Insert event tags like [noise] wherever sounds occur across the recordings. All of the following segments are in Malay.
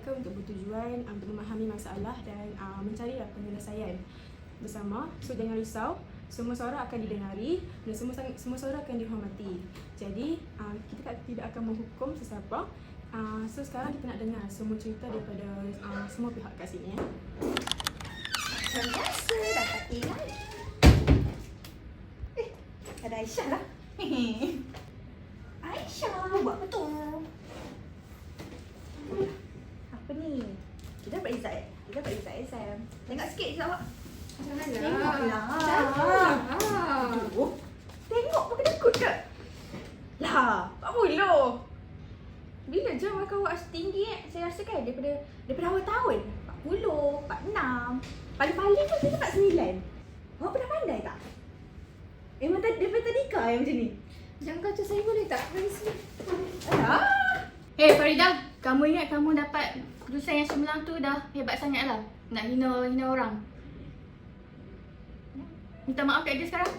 adakan untuk bertujuan uh, untuk memahami masalah dan uh, mencari penyelesaian bersama. So jangan risau, semua suara akan didengari dan semua semua suara akan dihormati. Jadi uh, kita tidak akan menghukum sesiapa. Uh, so sekarang kita nak dengar semua cerita daripada uh, semua pihak kat sini ya. Macam biasa dapat tinggal. Eh, ada Aisyah lah. [laughs] Aisyah, buat apa tu? Apa ni? Kita dapat Izzat eh? Kita dapat Izzat eh, Sam? Tengok sikit je awak. Tengoklah. Aduh. Tengok pun kena ikut ke? Lah, 40. Bila je markah awak tinggi eh? Saya rasa kan daripada daripada awal tahun. 40, 46. Paling-paling pun saya dapat 9. Awak pernah pandai tak? Memang tadi daripada tadi kau yang macam ni? Jangan kacau saya boleh tak? Alah. Hei Farida, kamu ingat kamu dapat keputusan yang semalam tu dah hebat sangat lah. Nak hina hina orang. Minta maaf kat dia sekarang.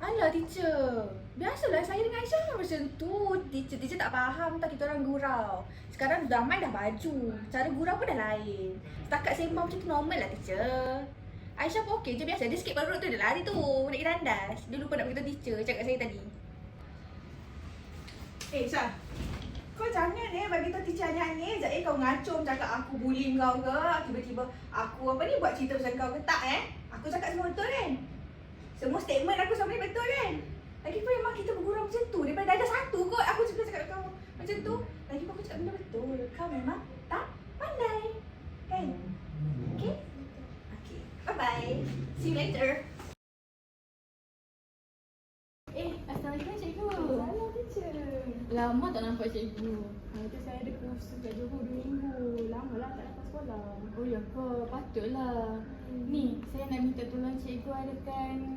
Alah teacher. Biasalah saya dengan Aisyah kan macam tu. Teacher, teacher tak faham tak kita orang gurau. Sekarang damai dah baju. Cara gurau pun dah lain. Setakat sembang macam tu normal lah teacher. Aisyah pun okey je biasa. Dia sikit perut tu dia lari tu. Nak pergi tandas. Dia lupa nak beritahu teacher cakap saya tadi. Eh Syah. Kau jangan eh bagi tahu teacher hanya-hanya je eh kau ngacung cakap aku bully kau ke tiba-tiba aku apa ni buat cerita pasal kau ke tak eh aku cakap semua betul kan semua statement aku sama ni betul kan? Lagi pun memang kita bergurau macam tu. Daripada ada satu kot aku cakap cakap kat kau macam tu. Lagi pun aku cakap benda betul. Kau memang tak pandai. Kan? Okay okay bye bye see you later. Eh, Assalamualaikum cikgu. Salam teacher. Lama tak nampak cikgu. Ah, itu saya ada kursus kat Johor 2 minggu. Lama lah tak dapat sekolah. Oh ya ke? Patutlah. Ni, saya nak minta tolong cikgu adakan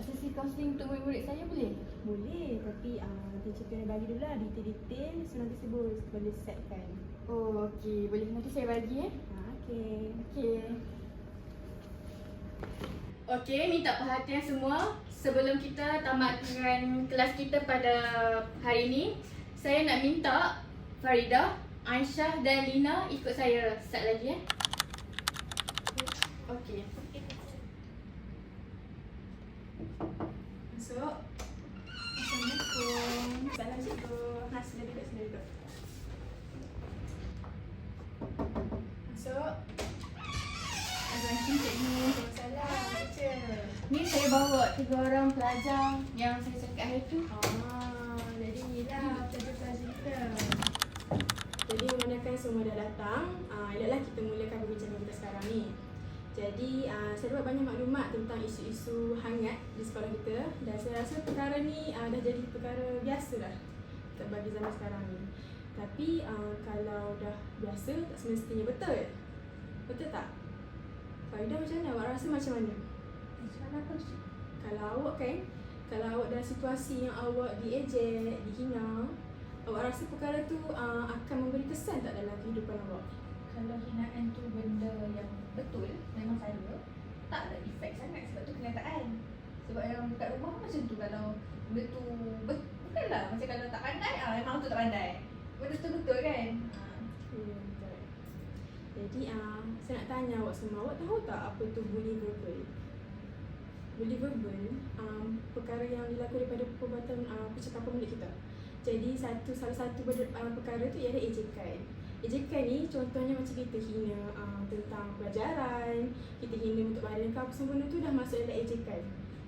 sesi kaunseling untuk murid-murid saya boleh? Boleh, tapi uh, teacher kena bagi dulu lah detail-detail so nanti saya boleh, boleh setkan. Oh, okey. Boleh. Nanti saya bagi eh. Ah, okay. Okey. Okey, minta perhatian semua. Sebelum kita tamatkan kelas kita pada hari ini, saya nak minta Farida, Aisyah dan Lina ikut saya start lagi eh. Okey. Masuk. Assalamualaikum. Salam cikgu. Ha, sila duduk, sila duduk. Masuk. Assalamualaikum cikgu. Salam teacher. Ni saya bawa tiga orang pelajar yang saya cakap hari tu. Ah, jadi inilah pelajar-pelajar kita. Semua dah datang, uh, eloklah kita mulakan perbincangan kita sekarang ni. Jadi uh, saya dapat banyak maklumat tentang isu-isu hangat di sekolah kita dan saya rasa perkara ni uh, dah jadi perkara biasa dah kita bagi zaman sekarang ni. Tapi uh, kalau dah biasa tak semestinya betul. Betul tak? Farida macam mana? Awak rasa macam mana? Soalan apa? Kalau awak kan Kalau awak dalam situasi yang awak diejek, dihina Awak rasa perkara tu uh, akan memberi kesan tak dalam kehidupan awak? Kalau hinaan tu benda yang betul Memang saya Tak ada efek sangat sebab tu kenyataan. Sebab yang dekat rumah pun macam tu Kalau benda tu bet- Bukanlah macam kalau tak pandai ah Memang tu tak pandai. Benda tu betul kan? Betul Jadi uh, saya nak tanya awak semua Awak tahu tak apa tu bully verbal? Bully verbal um, Perkara yang dilakukan daripada perbuatan uh, percakapan mulut kita Jadi satu salah satu uh, perkara tu ialah ejekan. Ejekan ni contohnya macam kita hina uh, tentang pelajaran Kita hina untuk badan kau, semua benda tu dah masuk dalam ejekan.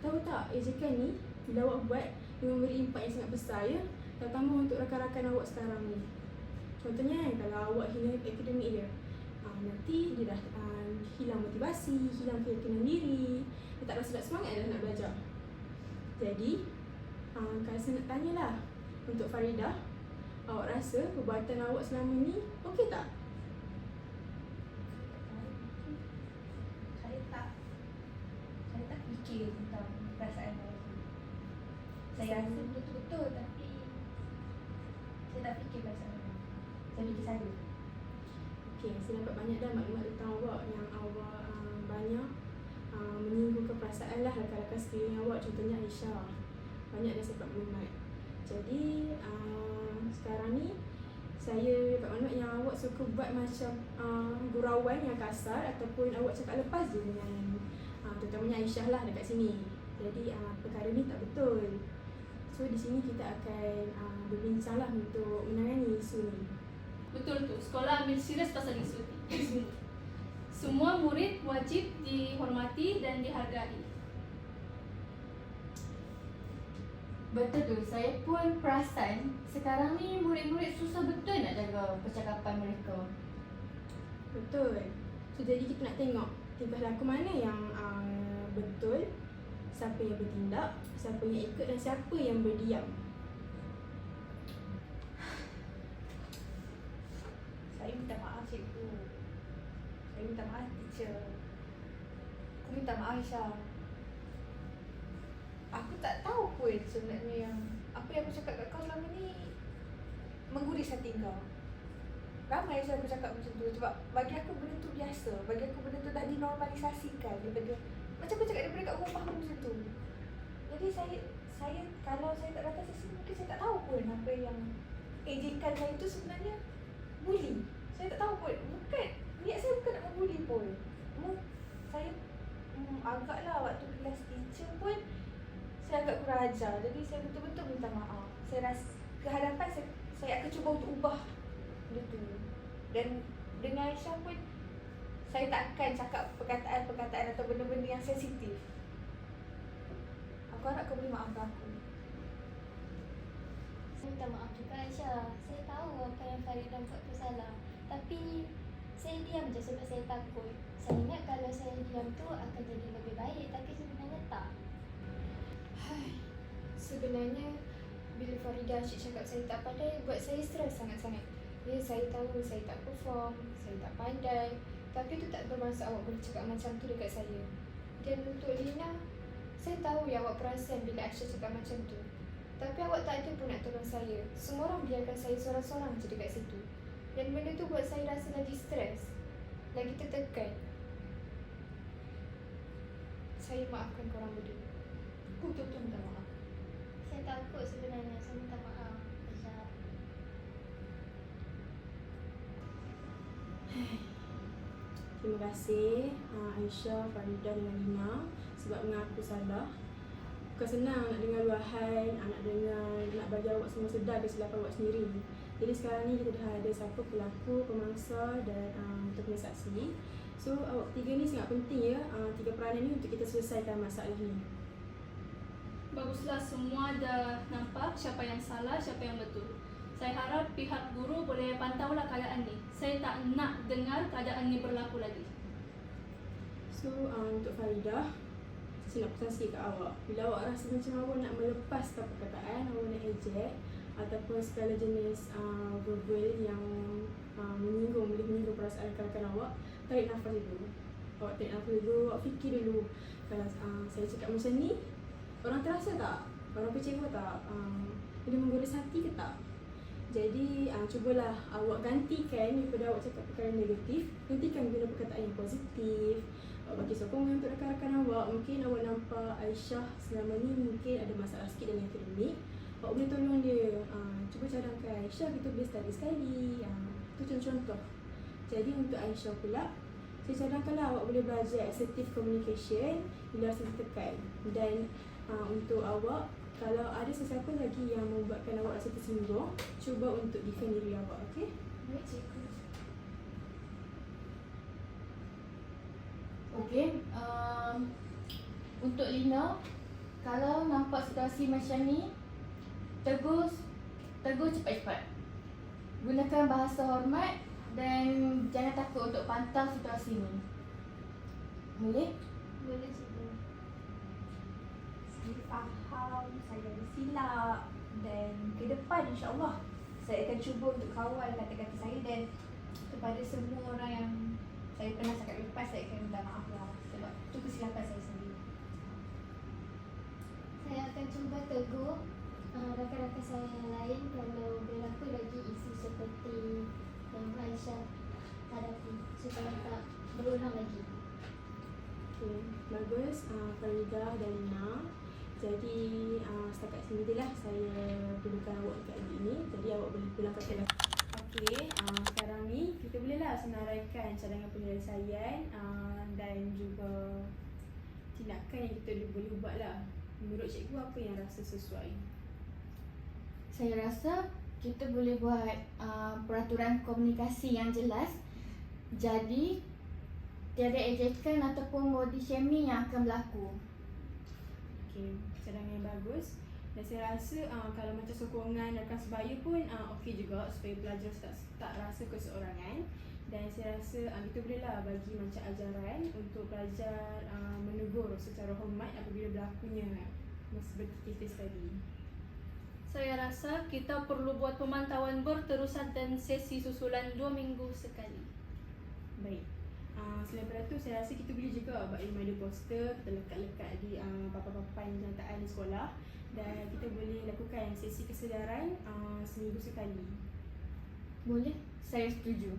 Tahu tak, ejekan ni bila awak buat dia memberi impak yang sangat besar ya? Terutama untuk rakan-rakan awak sekarang ni. Contohnya kan, kalau awak hina akademik dia uh, Nanti dia dah uh, hilang motivasi, hilang keyakinan diri Dia tak rasa nak semangat dah nak belajar. Jadi, uh, kalau saya nak tanyalah Untuk Farida Awak rasa perbuatan awak selama ni okey tak? Saya tak Saya tak fikir tentang perasaan saya Saya rasa benda tu betul tapi Saya tak fikir perasaan orang Saya fikir saya. Okey, saya dapat banyak dah maklumat tentang awak Yang awak uh, banyak uh, menyinggungkan perasaan lah rakan-rakan sekeliling awak Contohnya Aisyah. Banyak dah saya dapat maklumat Jadi, uh, awak suka buat macam uh, gurauan yang kasar ataupun awak cakap lepas je dengan uh, terutamanya Aisyah lah dekat sini. Jadi uh, perkara ni tak betul. So di sini kita akan uh, berbincang lah untuk menangani isu ni. Betul tu, sekolah ambil serius pasal isu ni. [laughs] Semua murid wajib dihormati dan dihargai. Betul tu, saya pun perasan sekarang ni murid-murid susah betul nak jaga percakapan mereka. Betul. So jadi kita nak tengok tingkah laku mana yang uh, betul, siapa yang bertindak, siapa yang ikut dan siapa yang berdiam. Saya minta maaf cikgu. Saya minta maaf teacher. Aku minta maaf Aisyah. Aku tak tahu pun sebenarnya yang apa yang aku cakap kat kau selama ni mengguris hati kau. Ramai saya aku cakap macam tu sebab bagi aku benda tu biasa. Bagi aku benda tu dah dinormalisasikan daripada macam aku cakap daripada kat rumah pun macam tu. Jadi saya saya kalau saya tak datang sini mungkin saya tak tahu pun apa yang ejekan saya tu sebenarnya bully. Saya tak tahu pun. Bukan. Niat saya bukan nak membuli pun. Mu, saya hmm, agaklah waktu kelas teacher pun saya agak kurang ajar. Jadi saya betul-betul minta maaf. Saya rasa kehadapan saya, saya akan cuba untuk ubah benda tu. Dan dengan Aisyah pun saya tak akan cakap perkataan-perkataan atau benda-benda yang sensitif. Aku harap kau boleh maafkan aku. Saya minta maaf juga Aisyah. Saya tahu apa yang Farida buat tu salah. Tapi saya diam je sebab saya takut. Saya ingat kalau saya diam tu akan jadi lebih baik tapi sebenarnya tak. Hai, sebenarnya bila Farida asyik cakap saya tak pandai buat saya stres sangat-sangat. Ya, saya tahu saya tak perform, saya tak pandai. Tapi itu tak bermaksud awak boleh cakap macam tu dekat saya. Dan untuk Lina, saya tahu yang awak perasan bila Aisyah cakap macam tu. Tapi awak tak ada pun nak tolong saya. Semua orang biarkan saya seorang-seorang je dekat situ. Dan benda tu buat saya rasa lagi stres. Lagi tertekan. Saya maafkan korang berdua. Aku betul-betul minta maaf. Saya takut sebenarnya. Saya minta maaf Aisyah. Terima kasih uh, Aisyah, Farida dengan Lina sebab mengaku salah. Bukan senang nak dengar luahan, ah, nak dengar, nak bagi awak semua sedar kesilapan awak sendiri. Jadi sekarang ni kita dah ada siapa pelaku, pemangsa dan um, kita punya saksi. So awak tiga ni sangat penting ya, uh, tiga peranan ni untuk kita selesaikan masalah ni. Baguslah semua dah nampak siapa yang salah, siapa yang betul. Saya harap pihak guru boleh pantaulah keadaan ni. Saya tak nak dengar keadaan ni berlaku lagi. So uh, untuk Farida, saya nak pesan sikit kat awak. Bila awak rasa macam awak nak melepaskan perkataan, awak nak ejek ataupun segala jenis uh, verbal yang uh, menyinggung, boleh menyinggung perasaan rakan-rakan awak, tarik nafas dulu. Awak tarik nafas dulu, awak fikir dulu. Kalau uh, saya cakap macam ni, orang terasa tak? Orang kecewa tak? Uh, dia menggores hati ke tak? Jadi uh, cubalah awak gantikan daripada awak cakap perkara negatif, gantikan guna perkataan yang positif. Awak bagi sokongan untuk rakan-rakan awak. Mungkin awak nampak Aisyah selama ni mungkin ada masalah sikit dalam akademik. Awak boleh tolong dia. Uh, cuba cadangkan Aisyah kita boleh study sekali. Uh, itu contoh-contoh. Jadi untuk Aisyah pula, saya cadangkanlah awak boleh belajar assertive communication bila rasa tertekan. Dan uh, untuk awak, kalau ada sesiapa lagi yang membuatkan awak rasa tersinggung, cuba untuk defend diri awak, okey? Baik, cikgu. Okey, um, untuk Lina, kalau nampak situasi macam ni, tegur, tegur cepat-cepat. Gunakan bahasa hormat dan jangan takut untuk pantau situasi ni. Boleh? Boleh cikgu. Saya faham, saya ada silap dan ke depan insyaAllah saya akan cuba untuk kawal kata-kata saya dan kepada semua orang yang saya pernah cakap lepas saya akan minta maaf lah sebab itu kesilapan saya sendiri. Saya akan cuba tegur uh, rakan-rakan saya yang lain kalau berlaku lagi isu seperti yang Aisyah hadapi supaya tak berulang lagi. Okay, bagus uh, Farida dan Lina Jadi uh, setakat sini je lah saya perlukan awak dekat hari ini Jadi awak boleh pulang ke kelas Okay, uh, sekarang ni lah senaraikan cadangan penyelesaian uh, dan juga tindakan yang kita boleh buat lah. Menurut cikgu apa yang rasa sesuai? Saya rasa kita boleh buat uh, peraturan komunikasi yang jelas. Jadi tiada ejekan ataupun body shaming yang akan berlaku. Okay, cadangan yang bagus. Dan saya rasa uh, kalau macam sokongan rakan sebaya pun uh, okey juga supaya pelajar tak, tak rasa keseorangan. Dan saya rasa uh, kita boleh lah bagi macam ajaran untuk pelajar uh, menegur secara hormat apabila berlakunya seperti kes tadi. Saya rasa kita perlu buat pemantauan berterusan dan sesi susulan dua minggu sekali. Baik. Selain daripada tu saya rasa kita boleh juga buat reminder poster kita lekat-lekat di uh, papan-papan kenyataan di sekolah dan kita boleh lakukan sesi kesedaran uh, seminggu sekali. Boleh? Saya setuju.